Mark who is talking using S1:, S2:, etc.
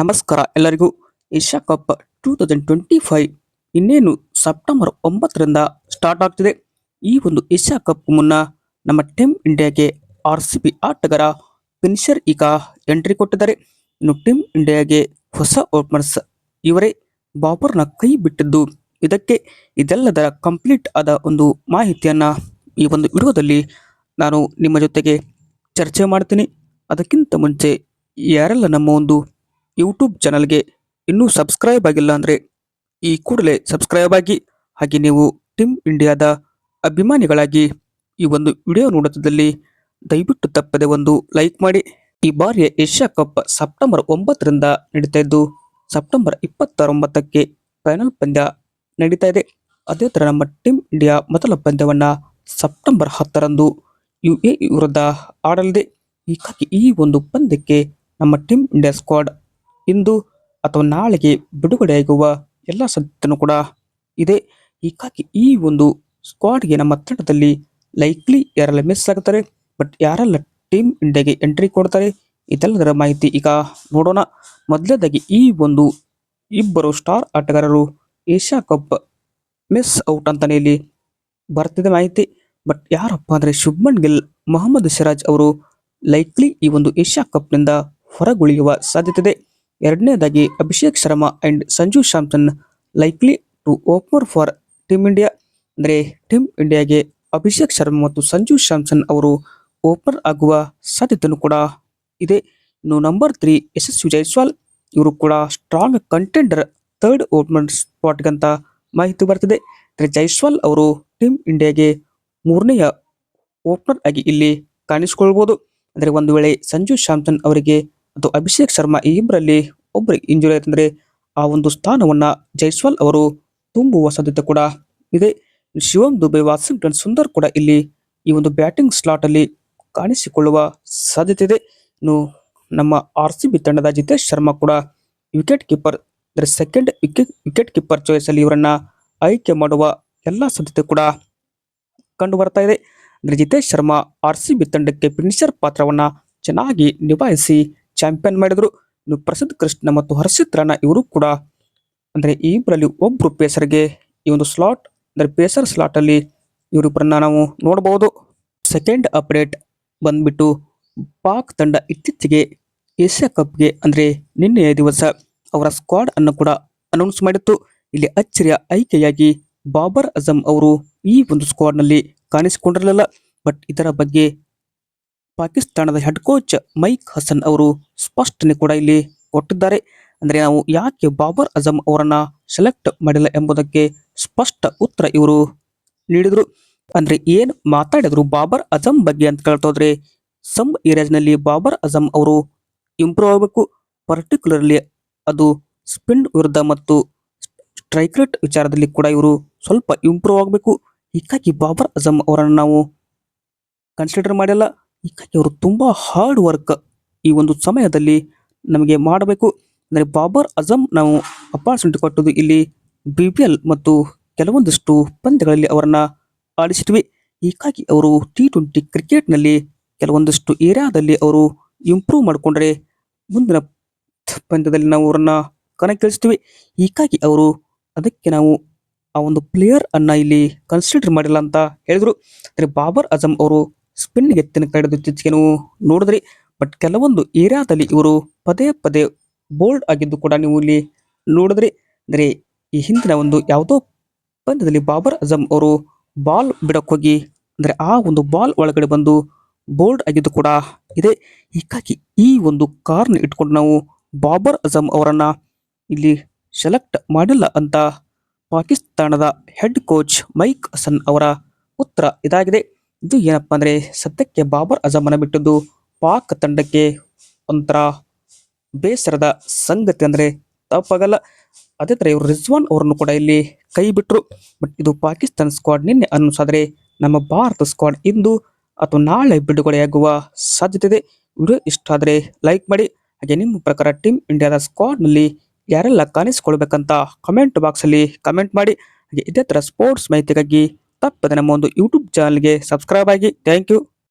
S1: ನಮಸ್ಕಾರ ಎಲ್ಲರಿಗೂ. Asia cup two thousand twenty five ಇನ್ನೇನು ಸೆಪ್ಟೆಂಬರ್ ಒಂಬತ್ತರಿಂದ ಸ್ಟಾರ್ಟ್ ಆಗ್ತಿದೆ. ಈ ಒಂದು ಏಷ್ಯಾ ಕಪ್ ಮುನ್ನ ನಮ್ಮ ಟೀಮ್ ಇಂಡಿಯಾಗೆ ಆರ್ ಸಿ ಬಿ ಆಟಗಾರ ಫಿನಿಷರ್ ಈಗ ಎಂಟ್ರಿ ಕೊಟ್ಟಿದ್ದಾರೆ. ಇನ್ನು ಟೀಮ್ ಇಂಡಿಯಾಗೆ ಹೊಸ ಓಪನರ್ಸ್ ಇವರೇ ಬಾಬರ್ನ ಕೈ ಬಿಟ್ಟಿದ್ದು. ಇದಕ್ಕೆ ಇದೆಲ್ಲದರ ಕಂಪ್ಲೀಟ್ ಆದ ಒಂದು ಮಾಹಿತಿಯನ್ನ ಈ ಒಂದು ವಿಡಿಯೋದಲ್ಲಿ ನಾನು ನಿಮ್ಮ ಜೊತೆಗೆ ಚರ್ಚೆ ಮಾಡ್ತೀನಿ. ಅದಕ್ಕಿಂತ ಮುಂಚೆ ಯಾರೆಲ್ಲ ನಮ್ಮ ಒಂದು ಯೂಟ್ಯೂಬ್ ಚಾನಲ್ಗೆ ಇನ್ನೂ ಸಬ್ಸ್ಕ್ರೈಬ್ ಆಗಿಲ್ಲ ಅಂದರೆ ಈ ಕೂಡಲೇ ಸಬ್ಸ್ಕ್ರೈಬ್ ಆಗಿ, ಹಾಗೆ ನೀವು ಟೀಮ್ ಇಂಡಿಯಾದ ಅಭಿಮಾನಿಗಳಾಗಿ ಈ ಒಂದು ವಿಡಿಯೋ ನೋಡುತ್ತಿದ್ದಲ್ಲಿ ದಯವಿಟ್ಟು ತಪ್ಪದೆ ಒಂದು ಲೈಕ್ ಮಾಡಿ. ಈ ಬಾರಿಯ ಏಷ್ಯಾ ಕಪ್ ಸೆಪ್ಟೆಂಬರ್ ಒಂಬತ್ತರಿಂದ ನಡೀತಾ ಇದ್ದು, ಸೆಪ್ಟೆಂಬರ್ ಇಪ್ಪತ್ತೊಂಬತ್ತಕ್ಕೆ ಫೈನಲ್ ಪಂದ್ಯ ನಡೀತಾ ಇದೆ. ಅದೇ ಥರ ನಮ್ಮ ಟೀಮ್ ಇಂಡಿಯಾ ಮೊದಲ ಪಂದ್ಯವನ್ನು ಸೆಪ್ಟೆಂಬರ್ ಹತ್ತರಂದು ಯು ಎ ವಿರುದ್ಧ ಆಡಲಿದೆ. ಹೀಗಾಗಿ ಈ ಒಂದು ಪಂದ್ಯಕ್ಕೆ ನಮ್ಮ ಟೀಮ್ ಇಂಡಿಯಾ ಸ್ಕ್ವಾಡ್ ಇಂದು ಅಥವಾ ನಾಳೆಗೆ ಬಿಡುಗಡೆಯಾಗುವ ಎಲ್ಲ ಸಾಧ್ಯತೆಯೂ ಕೂಡ ಇದೆ. ಹೀಗಾಗಿ ಈ ಒಂದು ಸ್ಕ್ವಾಡ್ಗೆ ನಮ್ಮ ತಂಡದಲ್ಲಿ ಲೈಕ್ಲಿ ಯಾರೆಲ್ಲ ಮಿಸ್ ಆಗ್ತಾರೆ ಬಟ್ ಯಾರೆಲ್ಲ ಟೀಮ್ ಇಂಡಿಯಾಗೆ ಎಂಟ್ರಿ ಕೊಡ್ತಾರೆ, ಇದೆಲ್ಲದರ ಮಾಹಿತಿ ಈಗ ನೋಡೋಣ. ಮೊದಲನೇದಾಗಿ ಈ ಒಂದು ಇಬ್ಬರು ಸ್ಟಾರ್ ಆಟಗಾರರು ಏಷ್ಯಾ ಕಪ್ ಮಿಸ್ ಔಟ್ ಅಂತಾನೆ ಇಲ್ಲಿ ಬರ್ತಿದೆ ಮಾಹಿತಿ. ಬಟ್ ಯಾರಪ್ಪ ಅಂದರೆ ಶುಭ್ಮನ್ ಗಿಲ್, ಮೊಹಮ್ಮದ್ ಸಿರಾಜ್ ಅವರು ಲೈಕ್ಲಿ ಈ ಒಂದು ಏಷ್ಯಾ ಕಪ್ನಿಂದ ಹೊರಗುಳಿಯುವ ಸಾಧ್ಯತೆ ಇದೆ. ಎರಡನೇದಾಗಿ Abhishek Sharma and Sanju Samson likely to opener for team India ಅಂದರೆ ಟೀಮ್ ಇಂಡಿಯಾಗೆ ಅಭಿಷೇಕ್ ಶರ್ಮಾ ಮತ್ತು ಸಂಜು ಸ್ಯಾಮ್ಸನ್ ಅವರು ಓಪನರ್ ಆಗುವ ಸಾಧ್ಯತೆಯೂ ಕೂಡ ಇದೆ. ಇನ್ನು ನಂಬರ್ ತ್ರೀ ಯಶಸ್ವಿ ಜೈಸ್ವಾಲ್ ಇವರು ಕೂಡ ಸ್ಟ್ರಾಂಗ್ ಕಂಟೆಂಡರ್ ಥರ್ಡ್ ಓಪನರ್ ಸ್ಪಾಟ್ಗಂತ ಮಾಹಿತಿ ಬರ್ತಿದೆ. ಅಂದರೆ ಜೈಸ್ವಾಲ್ ಅವರು ಟೀಮ್ ಇಂಡಿಯಾಗೆ ಮೂರನೆಯ ಓಪನರ್ ಆಗಿ ಇಲ್ಲಿ ಕಾಣಿಸಿಕೊಳ್ಬೋದು. ಅಂದರೆ ಒಂದು ವೇಳೆ ಸಂಜು ಸ್ಯಾಮ್ಸನ್ ಅವರಿಗೆ ಮತ್ತು ಅಭಿಷೇಕ್ ಶರ್ಮಾ ಈ ಇಬ್ಬರಲ್ಲಿ ಒಬ್ಬರಿಗೆ ಇಂಜುರಿ ಆಯ್ತಂದ್ರೆ ಆ ಒಂದು ಸ್ಥಾನವನ್ನ ಜೈಸ್ವಾಲ್ ಅವರು ತುಂಬುವ ಸಾಧ್ಯತೆ ಕೂಡ ಇದೆ. ಶಿವಂ ದುಬೆ, ವಾಷಿಂಗ್ಟನ್ ಸುಂದರ್ ಕೂಡ ಇಲ್ಲಿ ಈ ಒಂದು ಬ್ಯಾಟಿಂಗ್ ಸ್ಲಾಟ್ ಅಲ್ಲಿ ಕಾಣಿಸಿಕೊಳ್ಳುವ ಸಾಧ್ಯತೆ ಇದೆ. ಇನ್ನು ನಮ್ಮ ಆರ್ ಸಿ ಬಿ ತಂಡದ ಜಿತೇಶ್ ಶರ್ಮಾ ಕೂಡ ವಿಕೆಟ್ ಕೀಪರ್ ಅಂದರೆ second wicket wicket keeper choice ಅಲ್ಲಿ ಇವರನ್ನ ಆಯ್ಕೆ ಮಾಡುವ ಎಲ್ಲ ಸಾಧ್ಯತೆ ಕೂಡ ಕಂಡು ಬರ್ತಾ ಇದೆ. ಅಂದ್ರೆ Jitesh Sharma R C B ತಂಡಕ್ಕೆ ಫಿನಿಷರ್ ಪಾತ್ರವನ್ನ ಚೆನ್ನಾಗಿ ನಿಭಾಯಿಸಿ ಚಾಂಪಿಯನ್ ಮಾಡಿದ್ರು. ಇನ್ನು ಪ್ರಸಿದ್ಧ ಕೃಷ್ಣ ಮತ್ತು ಹರ್ಷಿತ್ ರಾಣಾ ಇವರು ಕೂಡ ಅಂದ್ರೆ ಇಬ್ಬರಲ್ಲಿ ಒಬ್ಬರು ಪೇಸರ್ಗೆ ಈ ಒಂದು ಸ್ಲಾಟ್ ಅಂದ್ರೆ ಪೇಸರ್ ಸ್ಲಾಟ್ ಅಲ್ಲಿ ಇವರಿಬ್ಬರನ್ನ ನಾವು ನೋಡಬಹುದು. ಸೆಕೆಂಡ್ ಅಪ್ಡೇಟ್ ಬಂದ್ಬಿಟ್ಟು ಪಾಕ್ ತಂಡ ಇತ್ತೀಚೆಗೆ ಏಷ್ಯಾ ಕಪ್ಗೆ ಅಂದ್ರೆ ನಿನ್ನೆಯ ದಿವಸ ಅವರ ಸ್ಕ್ವಾಡ್ ಅನ್ನು ಕೂಡ ಅನೌನ್ಸ್ ಮಾಡಿತ್ತು. ಇಲ್ಲಿ ಅಚ್ಚರಿಯ ಆಯ್ಕೆಯಾಗಿ ಬಾಬರ್ ಅಜಮ್ ಅವರು ಈ ಒಂದು ಸ್ಕ್ವಾಡ್ನಲ್ಲಿ ಕಾಣಿಸಿಕೊಂಡಿರಲಿಲ್ಲ. ಬಟ್ ಇದರ ಬಗ್ಗೆ ಪಾಕಿಸ್ತಾನದ ಹೆಡ್ ಕೋಚ್ ಮೈಕ್ ಹಸನ್ ಅವರು ಸ್ಪಷ್ಟನೆ ಕೂಡ ಇಲ್ಲಿ ಕೊಟ್ಟಿದ್ದಾರೆ. ಅಂದ್ರೆ ನಾವು ಯಾಕೆ ಬಾಬರ್ ಅಜಮ್ ಅವರನ್ನ ಸೆಲೆಕ್ಟ್ ಮಾಡಿಲ್ಲ ಎಂಬುದಕ್ಕೆ ಸ್ಪಷ್ಟ ಉತ್ತರ ಇವರು ನೀಡಿದರು. ಅಂದ್ರೆ ಏನು ಮಾತಾಡಿದ್ರು ಬಾಬರ್ ಅಜಮ್ ಬಗ್ಗೆ ಅಂತ ಕೇಳ್ತೋದ್ರೆ ಸಮ್ ಏರಿಯಾಸ್ನಲ್ಲಿ ಬಾಬರ್ ಅಜಮ್ ಅವರು ಇಂಪ್ರೂವ್ ಆಗಬೇಕು. ಪರ್ಟಿಕ್ಯುಲರ್ಲಿ ಅದು ಸ್ಪಿನ್ ವಿರುದ್ಧ ಮತ್ತು ಸ್ಟ್ರೈಕ್ ರೇಟ್ ವಿಚಾರದಲ್ಲಿ ಕೂಡ ಇವರು ಸ್ವಲ್ಪ ಇಂಪ್ರೂವ್ ಆಗಬೇಕು. ಹೀಗಾಗಿ ಬಾಬರ್ ಅಜಮ್ ಅವರನ್ನು ನಾವು ಕನ್ಸಿಡರ್ ಮಾಡಿಲ್ಲ. ಅವರು ತುಂಬಾ ಹಾರ್ಡ್ ವರ್ಕ್ ಈ ಒಂದು ಸಮಯದಲ್ಲಿ ನಮಗೆ ಮಾಡಬೇಕು. ಅಂದರೆ ಬಾಬರ್ ಅಜಮ್ ನಾವು ಅಪಾರ್ಚುನಿಟಿ ಕೊಟ್ಟದ್ದು ಇಲ್ಲಿ ಬಿ ಮತ್ತು ಕೆಲವೊಂದಿಷ್ಟು ಪಂದ್ಯಗಳಲ್ಲಿ ಅವರನ್ನು ಆಡಿಸಿದ್ವಿ. ಹೀಗಾಗಿ ಅವರು ಟಿ ಟ್ವೆಂಟಿ ಕ್ರಿಕೆಟ್ನಲ್ಲಿ ಕೆಲವೊಂದಿಷ್ಟು ಏರಿಯಾದಲ್ಲಿ ಅವರು ಇಂಪ್ರೂವ್ ಮಾಡಿಕೊಂಡ್ರೆ ಮುಂದಿನ ಪಂದ್ಯದಲ್ಲಿ ನಾವು ಅವರನ್ನು ಕಣಕ್ಕಿಳಿಸ್ತೀವಿ. ಹೀಗಾಗಿ ಅವರು ಅದಕ್ಕೆ ನಾವು ಆ ಒಂದು ಪ್ಲೇಯರ್ ಅನ್ನ ಇಲ್ಲಿ ಕನ್ಸಿಡರ್ ಮಾಡಿಲ್ಲ ಅಂತ ಹೇಳಿದ್ರು. ಅಂದ್ರೆ ಬಾಬರ್ ಅಜಮ್ ಅವರು ಸ್ಪಿನ್ ಎತ್ತಿನ ಇತ್ತೀಚೆಗೆ ನೀವು ನೋಡಿದ್ರಿ. ಬಟ್ ಕೆಲವೊಂದು ಏರಿಯಾದಲ್ಲಿ ಇವರು ಪದೇ ಪದೇ ಬೋಲ್ಡ್ ಆಗಿದ್ದು ಕೂಡ ನೀವು ಇಲ್ಲಿ ನೋಡಿದ್ರಿ. ಅಂದ್ರೆ ಈ ಹಿಂದಿನ ಒಂದು ಯಾವುದೋ ಪಂದ್ಯದಲ್ಲಿ ಬಾಬರ್ ಅಜಮ್ ಅವರು ಬಾಲ್ ಬಿಡಕ್ಕೋಗಿ ಅಂದ್ರೆ ಆ ಒಂದು ಬಾಲ್ ಒಳಗಡೆ ಬಂದು ಬೋಲ್ಡ್ ಆಗಿದ್ದು ಕೂಡ ಇದೆ. ಹೀಗಾಗಿ ಈ ಒಂದು ಕಾರ್ನ ಇಟ್ಕೊಂಡು ನಾವು ಬಾಬರ್ ಅಜಮ್ ಅವರನ್ನ ಇಲ್ಲಿ ಸೆಲೆಕ್ಟ್ ಮಾಡಿಲ್ಲ ಅಂತ ಪಾಕಿಸ್ತಾನದ ಹೆಡ್ ಕೋಚ್ ಮೈಕ್ ಹಸನ್ ಅವರ ಉತ್ತರ ಇದಾಗಿದೆ. ಇದು ಏನಪ್ಪಾ ಅಂದ್ರೆ ಸದ್ಯಕ್ಕೆ ಬಾಬರ್ ಅಜಮನ ಬಿಟ್ಟದ್ದು ಪಾಕ್ ತಂಡಕ್ಕೆ ಒಂಥರ ಬೇಸರದ ಸಂಗತಿ ಅಂದ್ರೆ ತಪ್ಪಾಗಲ್ಲ. ಅದೇ ತರ ಇವರು ರಿಜ್ವಾನ್ ಅವರನ್ನು ಕೂಡ ಇಲ್ಲಿ ಕೈ ಬಿಟ್ಟರು ಬಟ್ ಇದು ಪಾಕಿಸ್ತಾನ ಸ್ಕ್ವಾಡ್ ನಿನ್ನೆ ಅನ್ನಿಸಾದರೆ ನಮ್ಮ ಭಾರತ ಸ್ಕ್ವಾಡ್ ಇಂದು ಅಥವಾ ನಾಳೆ ಬಿಡುಗಡೆಯಾಗುವ ಸಾಧ್ಯತೆ ಇದೆ. ವಿಡಿಯೋ ಇಷ್ಟ ಆದರೆ ಲೈಕ್ ಮಾಡಿ. ಹಾಗೆ ನಿಮ್ಮ ಪ್ರಕಾರ ಟೀಮ್ ಇಂಡಿಯಾದ ಸ್ಕ್ವಾಡ್ನಲ್ಲಿ ಯಾರೆಲ್ಲ ಕಾಣಿಸಿಕೊಳ್ಬೇಕಂತ ಕಮೆಂಟ್ ಬಾಕ್ಸಲ್ಲಿ ಕಮೆಂಟ್ ಮಾಡಿ. ಹಾಗೆ ಇದೇ ಥರ ಸ್ಪೋರ್ಟ್ಸ್ ಮಾಹಿತಿಗಾಗಿ ತಪ್ಪದೆ ನಮ್ಮ ಒಂದು ಯೂಟ್ಯೂಬ್ ಚಾನಲ್ಗೆ ಸಬ್ಸ್ಕ್ರೈಬ್ ಆಗಿ ಥ್ಯಾಂಕ್ ಯು